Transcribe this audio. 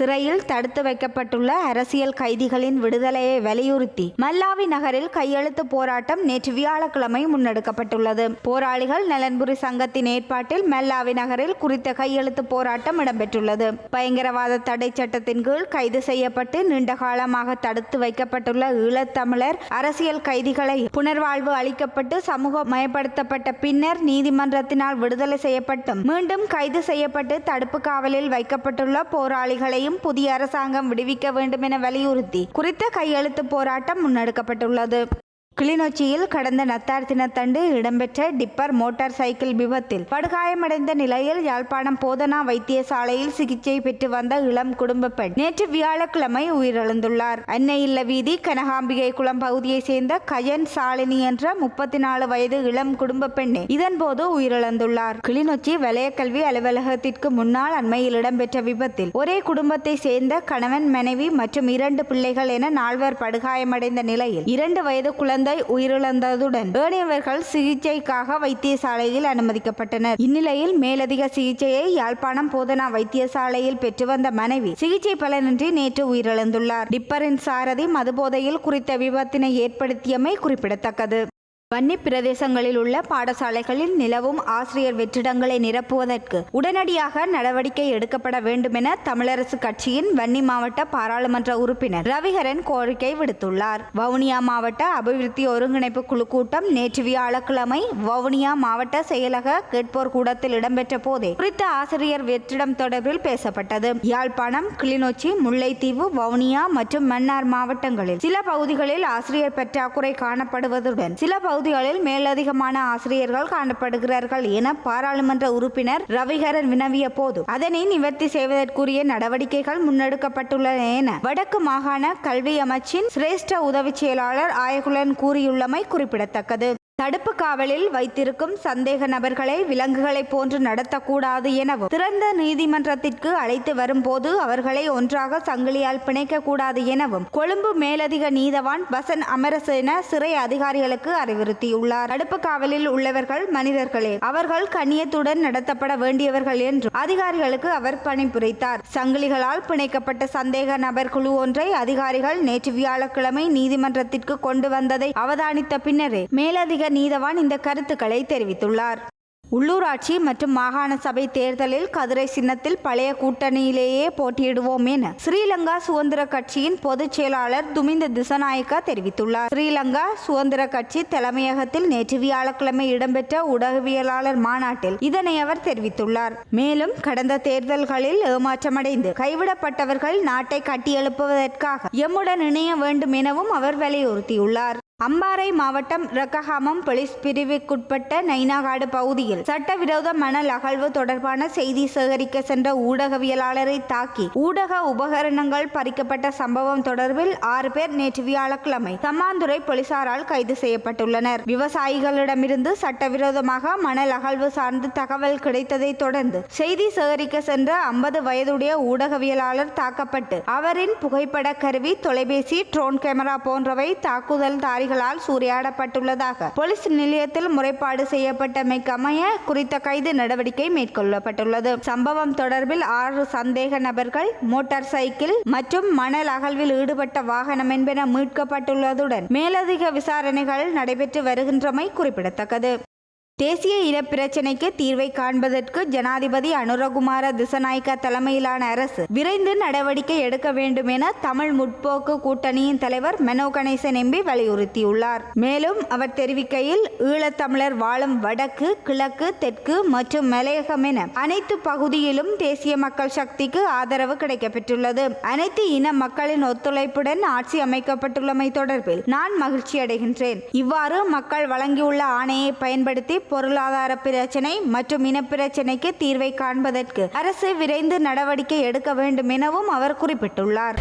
சிறையில் தடுத்து வைக்கப்பட்டுள்ள அரசியல் கைதிகளின் விடுதலையை வலியுறுத்தி மல்லாவி நகரில் கையெழுத்து போராட்டம் நேற்று வியாழக்கிழமை முன்னெடுக்கப்பட்டுள்ளது. போராளிகள் நலன்புரி சங்கத்தின் ஏற்பாட்டில் மல்லாவி நகரில் குறித்த கையெழுத்து போராட்டம் இடம்பெற்றுள்ளது. பயங்கரவாத தடை சட்டத்தின் கீழ் கைது செய்யப்பட்டு நீண்ட காலமாக தடுத்து வைக்கப்பட்டுள்ள ஈழத்தமிழர் அரசியல் கைதிகளை புனர்வாழ்வு அளிக்கப்பட்டு சமூகமயப்படுத்தப்பட்ட பின்னர் நீதிமன்றத்தினால் விடுதலை செய்யப்பட்டும் மீண்டும் கைது செய்யப்பட்டு தடுப்பு காவலில் வைக்கப்பட்டுள்ள போராளிகளையும் புதிய அரசாங்கம் விடுவிக்க வேண்டும் என வலியுறுத்தி குறித்த கையெழுத்து போராட்டம் முன்னெடுக்கப்பட்டுள்ளது. கிளிநொச்சியில் கடந்த நத்தார் தினத்தண்டு இடம்பெற்ற டிப்பர் மோட்டார் சைக்கிள் விபத்தில் படுகாயமடைந்த நிலையில் யாழ்ப்பாணம் போதனா வைத்தியசாலையில் சிகிச்சை பெற்று வந்த இளம் குடும்ப பெண் நேற்று வியாழக்கிழமை உயிரிழந்துள்ளார். அன்னை இல்ல வீதி கனகாம்பிகை குளம் பகுதியை சேர்ந்த கயன் சாலினி என்ற முப்பத்தி நாலு வயது இளம் குடும்ப பெண்ணே இதன்போது உயிரிழந்துள்ளார். கிளிநொச்சி வலயக்கல்வி அலுவலகத்திற்கு முன்னால் அண்மையில் இடம்பெற்ற விபத்தில் ஒரே குடும்பத்தை சேர்ந்த கணவன் மனைவி மற்றும் இரண்டு பிள்ளைகள் என நால்வர் படுகாயமடைந்த நிலையில் இரண்டு வயது குழந்தை உயிரிழந்ததுடன் ஏனையவர்கள் சிகிச்சைக்காக வைத்தியசாலையில் அனுமதிக்கப்பட்டனர். இந்நிலையில் மேலதிக சிகிச்சையை யாழ்ப்பாணம் போதனா வைத்தியசாலையில் பெற்று வந்த மனைவி சிகிச்சை பலனின்றி நேற்று உயிரிழந்துள்ளார். டிப்பரின் சாரதி மதுபோதையில் குறித்த விபத்தினை ஏற்படுத்தியமை குறிப்பிடத்தக்கது. வன்னி பிரதேசங்களில் உள்ள பாடசாலைகளில் நிலவும் ஆசிரியர் வெற்றிடங்களை நிரப்புவதற்கு உடனடியாக நடவடிக்கை எடுக்கப்பட வேண்டும் என தமிழரசு கட்சியின் வன்னி மாவட்ட பாராளுமன்ற உறுப்பினர் ரவிகரன் கோரிக்கை விடுத்துள்ளார். வவுனியா மாவட்ட அபிவிருத்தி ஒருங்கிணைப்பு குழு கூட்டம் நேற்று வியாழக்கிழமை வவுனியா மாவட்ட செயலக கேட்போர் கூடத்தில் இடம்பெற்ற போதே குறித்த ஆசிரியர் வெற்றிடம் தொடர்பில் பேசப்பட்டது. யாழ்ப்பாணம் கிளிநொச்சி முல்லைத்தீவு வவுனியா மற்றும் மன்னார் மாவட்டங்களில் சில பகுதிகளில் ஆசிரியர் பற்றாக்குறை காணப்படுவதுடன் சில பகுதிகளில் மேலதிகமான ஆசிரியர்கள் காணப்படுகிறார்கள் என பாராளுமன்ற உறுப்பினர் ரவிகரன் வினவிய போது அதனை நிவர்த்தி செய்வதற்குரிய நடவடிக்கைகள் முன்னெடுக்கப்பட்டுள்ளன என வடக்கு மாகாண கல்வி அமைச்சின் சிரேஷ்ட உதவி செயலாளர் ஆயகுலன் கூறியுள்ளமை குறிப்பிடத்தக்கது. தடுப்பு காவலில் வைத்திருக்கும் சந்தேக நபர்களை விலங்குகளைப் போன்று நடத்தக்கூடாது எனவும் திறந்த நீதிமன்றத்திற்கு அழைத்து வரும்போது அவர்களை ஒன்றாக சங்கிலியால் பிணைக்கக்கூடாது எனவும் கொழும்பு மேலதிக நீதவான் வசன் அமரசேன சிறை அதிகாரிகளுக்கு அறிவுறுத்தியுள்ளார். தடுப்பு காவலில் உள்ளவர்கள் மனிதர்களே அவர்கள் கண்ணியத்துடன் நடத்தப்பட வேண்டியவர்கள் என்றும் அதிகாரிகளுக்கு அவர் பணிபுரித்தார். சங்கிலிகளால் பிணைக்கப்பட்ட சந்தேக நபர் குழு ஒன்றை அதிகாரிகள் நேற்று வியாழக்கிழமை நீதிமன்றத்திற்கு கொண்டு வந்ததை அவதானித்த பின்னரே மேலதிக நீதவான் இந்த கருத்துக்களை தெரிவித்துள்ளார். உள்ளூராட்சி மற்றும் மாகாண சபை தேர்தலில் கதிரை சின்னத்தில் பழைய கூட்டணியிலேயே போட்டியிடுவோம் என ஸ்ரீலங்கா சுதந்திர கட்சியின் பொதுச் செயலாளர் துமிந்த திசநாயக்கா தெரிவித்துள்ளார். ஸ்ரீலங்கா சுதந்திர கட்சி தலைமையகத்தில் நேற்று வியாழக்கிழமை இடம்பெற்ற ஊடகவியலாளர் மாநாட்டில் இதனை அவர் தெரிவித்துள்ளார். மேலும் கடந்த தேர்தல்களில் ஏமாற்றமடைந்து கைவிடப்பட்டவர்கள் நாட்டை கட்டியெழுப்புவதற்காக எம்முடன் இணைய வேண்டும் எனவும் அவர் வலியுறுத்தியுள்ளார். அம்பாறை மாவட்டம் ரக்கஹாமம் போலீஸ் பிரிவுக்குட்பட்ட நைனாகாடு பகுதியில் சட்டவிரோத மணல் அகழ்வு தொடர்பான செய்தி சேகரிக்க சென்ற ஊடகவியலாளரை தாக்கி ஊடக உபகரணங்கள் பறிக்கப்பட்ட சம்பவம் தொடர்பில் ஆறு பேர் நேற்று வியாழக்கிழமை சம்மாந்துறை போலீசாரால் கைது செய்யப்பட்டுள்ளனர். விவசாயிகளிடமிருந்து சட்டவிரோதமாக மணல் அகழ்வு சார்ந்து தகவல் கிடைத்ததை தொடர்ந்து செய்தி சேகரிக்க சென்ற ஐம்பது வயதுடைய ஊடகவியலாளர் தாக்கப்பட்டு அவரின் புகைப்பட கருவி தொலைபேசி ட்ரோன் கேமரா போன்றவை தாக்குதல் தாரி அதிகாரிகளால் சூறையாடப்பட்டுள்ளதாக போலீஸ் நிலையத்தில் முறைப்பாடு செய்யப்பட்டமைக்கமைய குறித்த கைது நடவடிக்கை மேற்கொள்ளப்பட்டுள்ளது. சம்பவம் தொடர்பில் ஆறு சந்தேக நபர்கள் மோட்டார் சைக்கிள் மற்றும் மணல் அகழ்வில் ஈடுபட்ட வாகனம் என்பன மீட்கப்பட்டுள்ளதுடன் மேலதிக விசாரணைகள் நடைபெற்று வருகின்றமை குறிப்பிடத்தக்கது. தேசிய இனப்பிரச்சினைக்கு தீர்வை காண்பதற்கு ஜனாதிபதி அனுரகுமார திசநாயக்க தலைமையிலான அரசு விரைந்து நடவடிக்கை எடுக்க வேண்டும் என தமிழ் முற்போக்கு கூட்டணியின் தலைவர் மெனோ கணேசன் எம்பி வலியுறுத்தியுள்ளார். மேலும் அவர் தெரிவிக்கையில் ஈழத்தமிழர் வாழும் வடக்கு கிழக்கு தெற்கு மற்றும் மலையகம் என அனைத்து பகுதியிலும் தேசிய மக்கள் சக்திக்கு ஆதரவு கிடைக்கப்பெற்றுள்ளது. அனைத்து இன மக்களின் ஒத்துழைப்புடன் ஆட்சி அமைக்கப்பட்டுள்ளமை தொடர்பில் நான் மகிழ்ச்சி அடைகின்றேன் இவ்வாறு மக்கள் வழங்கியுள்ள ஆணையை பயன்படுத்தி பொருளாதார பிரச்சினை மற்றும் இனப்பிரச்சினைக்கு தீர்வை காண்பதற்கு அரசு விரைந்து நடவடிக்கை எடுக்க வேண்டும் எனவும் அவர் குறிப்பிட்டுள்ளார்.